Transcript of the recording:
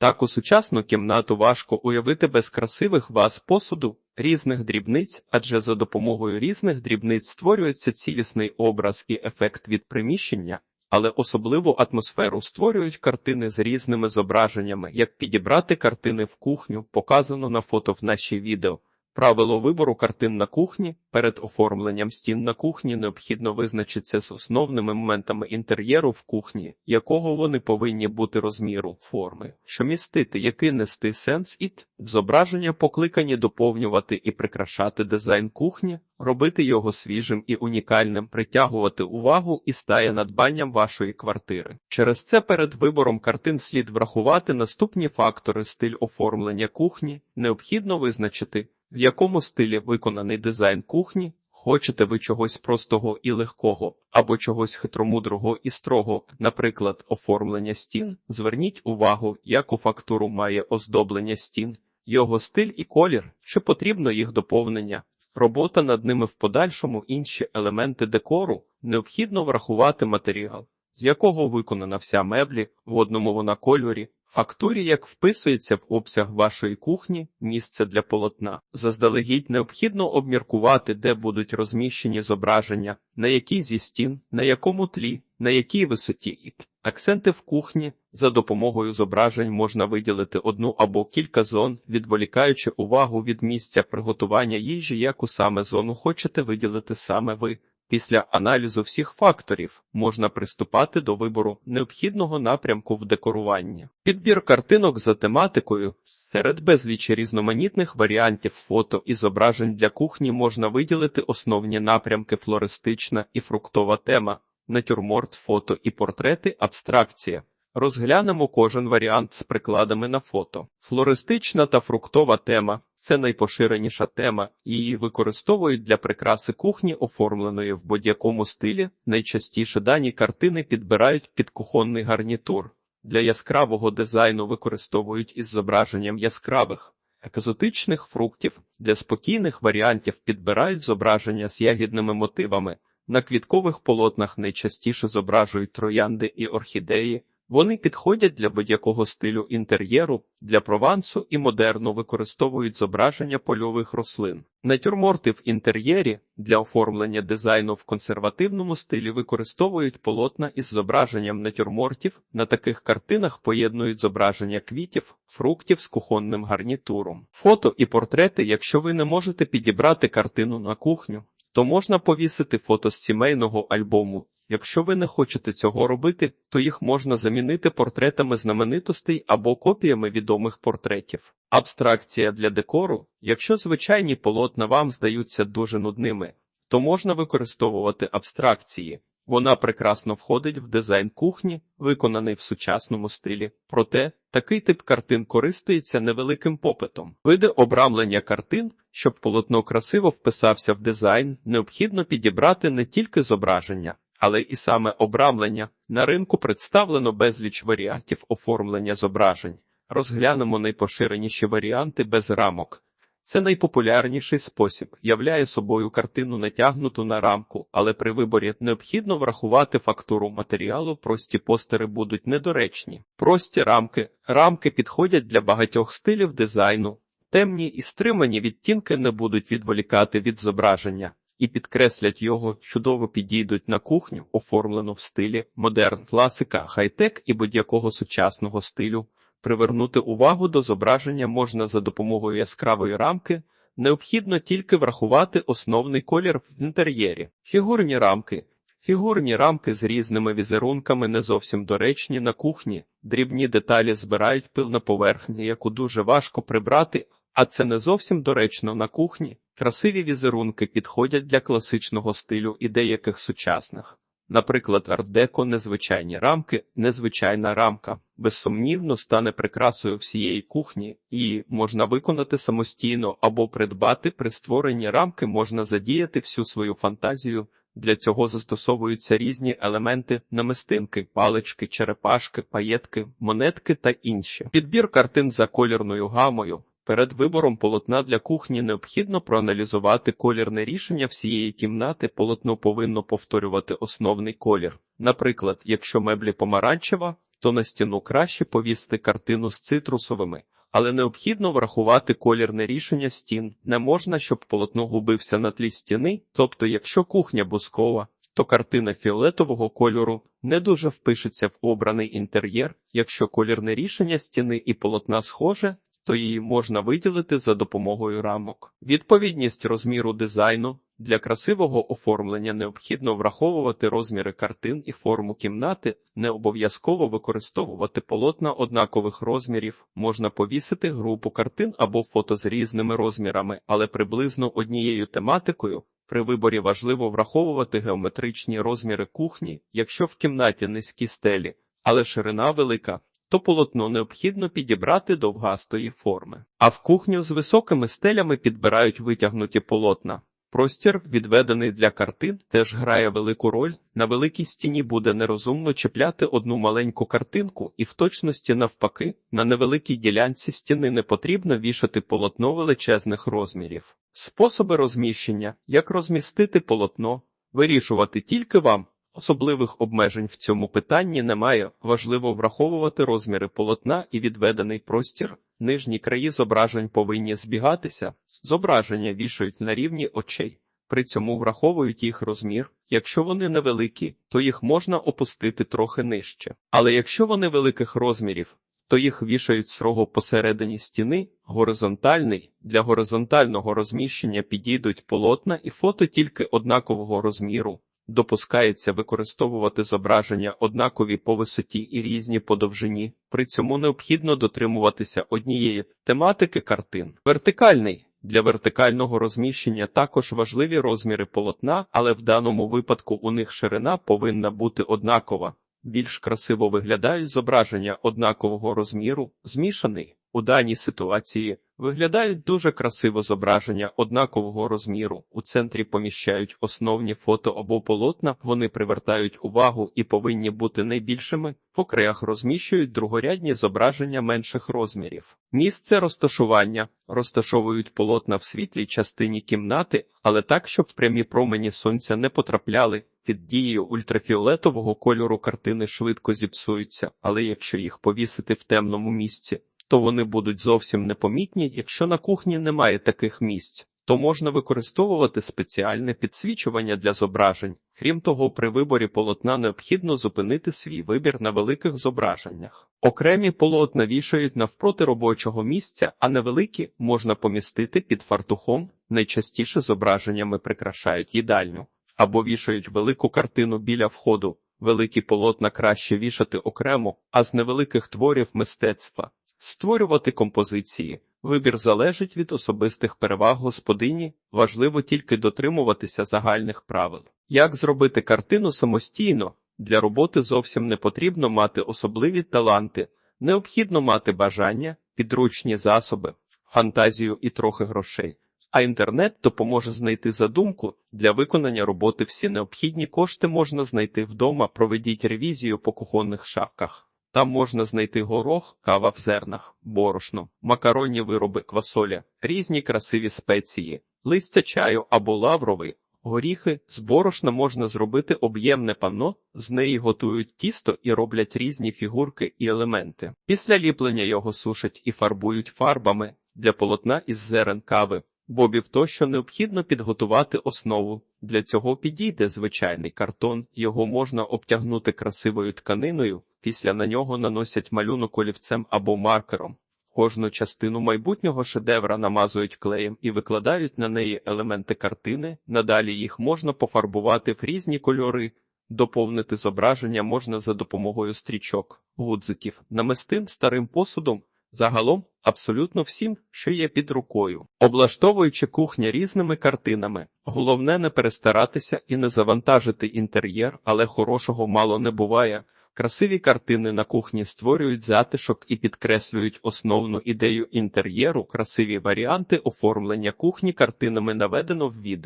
Таку сучасну кімнату важко уявити без красивих ваз посуду, різних дрібниць, адже за допомогою різних дрібниць створюється цілісний образ і ефект від приміщення, але особливу атмосферу створюють картини з різними зображеннями. Як підібрати картини в кухню, показано на фото в нашій відео. Правило вибору картин на кухні. Перед оформленням стін на кухні необхідно визначитися з основними моментами інтер'єру в кухні, якого вони повинні бути розміру, форми, що містити, який нести сенс і зображення покликані доповнювати і прикрашати дизайн кухні, робити його свіжим і унікальним, притягувати увагу і стає надбанням вашої квартири. Через це перед вибором картин слід врахувати наступні фактори: стиль оформлення кухні, необхідно визначити в якому стилі виконаний дизайн кухні, хочете ви чогось простого і легкого, або чогось хитромудрого і строго, наприклад, оформлення стін, зверніть увагу, яку фактуру має оздоблення стін, його стиль і колір, чи потрібно їх доповнення. Робота над ними в подальшому інші елементи декору. Необхідно врахувати матеріал, з якого виконана вся меблі, в одному вона кольорі, Фактурі, як вписується в обсяг вашої кухні, місце для полотна. Заздалегідь необхідно обміркувати, де будуть розміщені зображення, на якій зі стін, на якому тлі, на якій висоті. Акценти в кухні за допомогою зображень можна виділити одну або кілька зон, відволікаючи увагу від місця приготування їжі, яку саме зону хочете виділити саме ви. Після аналізу всіх факторів можна приступати до вибору необхідного напрямку в декоруванні. Підбір картинок за тематикою серед безлічі різноманітних варіантів фото і зображень для кухні можна виділити основні напрямки флористична і фруктова тема, натюрморт, фото і портрети, абстракція. Розглянемо кожен варіант з прикладами на фото. Флористична та фруктова тема це найпоширеніша тема, її використовують для прикраси кухні, оформленої в будь-якому стилі. Найчастіше дані картини підбирають під кухонний гарнітур. Для яскравого дизайну використовують із зображенням яскравих, екзотичних фруктів, для спокійних варіантів підбирають зображення з ягідними мотивами. На квіткових полотнах найчастіше зображують троянди і орхідеї. Вони підходять для будь-якого стилю інтер'єру, для провансу і модерну використовують зображення польових рослин. Натюрморти в інтер'єрі для оформлення дизайну в консервативному стилі використовують полотна із зображенням натюрмортів. На таких картинах поєднують зображення квітів, фруктів з кухонним гарнітуром. Фото і портрети, якщо ви не можете підібрати картину на кухню, то можна повісити фото з сімейного альбому. Якщо ви не хочете цього робити, то їх можна замінити портретами знаменитостей або копіями відомих портретів. Абстракція для декору, якщо звичайні полотна вам здаються дуже нудними, то можна використовувати абстракції. Вона прекрасно входить в дизайн кухні, виконаний в сучасному стилі. Проте такий тип картин користується невеликим попитом. Види обрамлення картин, щоб полотно красиво вписався в дизайн, необхідно підібрати не тільки зображення але і саме обрамлення. На ринку представлено безліч варіантів оформлення зображень. Розглянемо найпоширеніші варіанти без рамок. Це найпопулярніший спосіб, являє собою картину натягнуту на рамку, але при виборі необхідно врахувати фактуру матеріалу, прості постери будуть недоречні. Прості рамки. Рамки підходять для багатьох стилів дизайну. Темні і стримані відтінки не будуть відволікати від зображення і підкреслять його, чудово підійдуть на кухню, оформлену в стилі модерн, класика, хай-тек і будь-якого сучасного стилю. Привернути увагу до зображення можна за допомогою яскравої рамки. Необхідно тільки врахувати основний колір в інтер'єрі. Фігурні рамки. Фігурні рамки з різними візерунками не зовсім доречні на кухні, дрібні деталі збирають пил на поверхні, яку дуже важко прибрати, а це не зовсім доречно на кухні. Красиві візерунки підходять для класичного стилю і деяких сучасних. Наприклад, ардеко незвичайні рамки, незвичайна рамка, безсумнівно стане прикрасою всієї кухні, її можна виконати самостійно або придбати при створенні рамки можна задіяти всю свою фантазію. Для цього застосовуються різні елементи, намистинки, палички, черепашки, паєтки, монетки та інші. Підбір картин за колірною гамою. Перед вибором полотна для кухні необхідно проаналізувати колірне рішення всієї кімнати. Полотно повинно повторювати основний колір. Наприклад, якщо меблі помаранчева, то на стіну краще повісти картину з цитрусовими, але необхідно врахувати колірне рішення стін. Не можна, щоб полотно губився на тлі стіни, тобто, якщо кухня бускова, то картина фіолетового кольору не дуже впишеться в обраний інтер'єр. Якщо колірне рішення стіни і полотна схоже, то її можна виділити за допомогою рамок. Відповідність розміру дизайну для красивого оформлення необхідно враховувати розміри картин і форму кімнати, не обов'язково використовувати полотна однакових розмірів, можна повісити групу картин або фото з різними розмірами, але приблизно однією тематикою. При виборі важливо враховувати геометричні розміри кухні, якщо в кімнаті низькі стелі, але ширина велика, то полотно необхідно підібрати довгастої форми. А в кухню з високими стелями підбирають витягнуті полотна. Простір, відведений для картин, теж грає велику роль. На великій стіні буде нерозумно чіпляти одну маленьку картинку, і в точності навпаки, на невеликій ділянці стіни не потрібно вішати полотно величезних розмірів. Способи розміщення, як розмістити полотно, вирішувати тільки вам. Особливих обмежень в цьому питанні немає. Важливо враховувати розміри полотна і відведений простір. Нижні краї зображень повинні збігатися. Зображення вішають на рівні очей. При цьому враховують їх розмір. Якщо вони невеликі, то їх можна опустити трохи нижче. Але якщо вони великих розмірів, то їх вішають строго посередині стіни, горизонтальний. Для горизонтального розміщення підійдуть полотна і фото тільки однакового розміру. Допускається використовувати зображення однакові по висоті і різні по довжині. При цьому необхідно дотримуватися однієї тематики картин. Вертикальний для вертикального розміщення також важливі розміри полотна, але в даному випадку у них ширина повинна бути однакова. Більш красиво виглядають зображення однакового розміру, змішаний. У даній ситуації виглядають дуже красиво зображення однакового розміру. У центрі поміщають основні фото або полотна, вони привертають увагу і повинні бути найбільшими. В окреях розміщують другорядні зображення менших розмірів. Місце розташування розташовують полотна в світлій частині кімнати, але так, щоб прямі промені сонця не потрапляли. Під дією ультрафіолетового кольору картини швидко зіпсуються, але якщо їх повісити в темному місці, то вони будуть зовсім непомітні. Якщо на кухні немає таких місць, то можна використовувати спеціальне підсвічування для зображень. Крім того, при виборі полотна необхідно зупинити свій вибір на великих зображеннях. Окремі полотна вішають навпроти робочого місця, а невеликі можна помістити під фартухом. Найчастіше зображеннями прикрашають їдальню або вішають велику картину біля входу. Великі полотна краще вішати окремо, а з невеликих творів мистецтва створювати композиції. Вибір залежить від особистих переваг господині, важливо тільки дотримуватися загальних правил. Як зробити картину самостійно? Для роботи зовсім не потрібно мати особливі таланти, необхідно мати бажання, підручні засоби, фантазію і трохи грошей. А інтернет допоможе знайти задумку для виконання роботи. Всі необхідні кошти можна знайти вдома. Проведіть ревізію по кухонних шафках. Там можна знайти горох, кава в зернах, борошно, макаронні вироби, квасоля, різні красиві спеції, листя чаю або лавровий. Горіхи з борошна можна зробити об'ємне панно, з неї готують тісто і роблять різні фігурки і елементи. Після ліплення його сушать і фарбують фарбами для полотна із зерен кави. Бобів тощо необхідно підготувати основу. Для цього підійде звичайний картон, його можна обтягнути красивою тканиною, після на нього наносять малюнок олівцем або маркером. Кожну частину майбутнього шедевра намазують клеєм і викладають на неї елементи картини, надалі їх можна пофарбувати в різні кольори. Доповнити зображення можна за допомогою стрічок, гудзиків, намистин старим посудом, загалом абсолютно всім, що є під рукою, облаштовуючи кухня різними картинами. Головне не перестаратися і не завантажити інтер'єр, але хорошого мало не буває. Красиві картини на кухні створюють затишок і підкреслюють основну ідею інтер'єру. Красиві варіанти оформлення кухні картинами наведено в відео.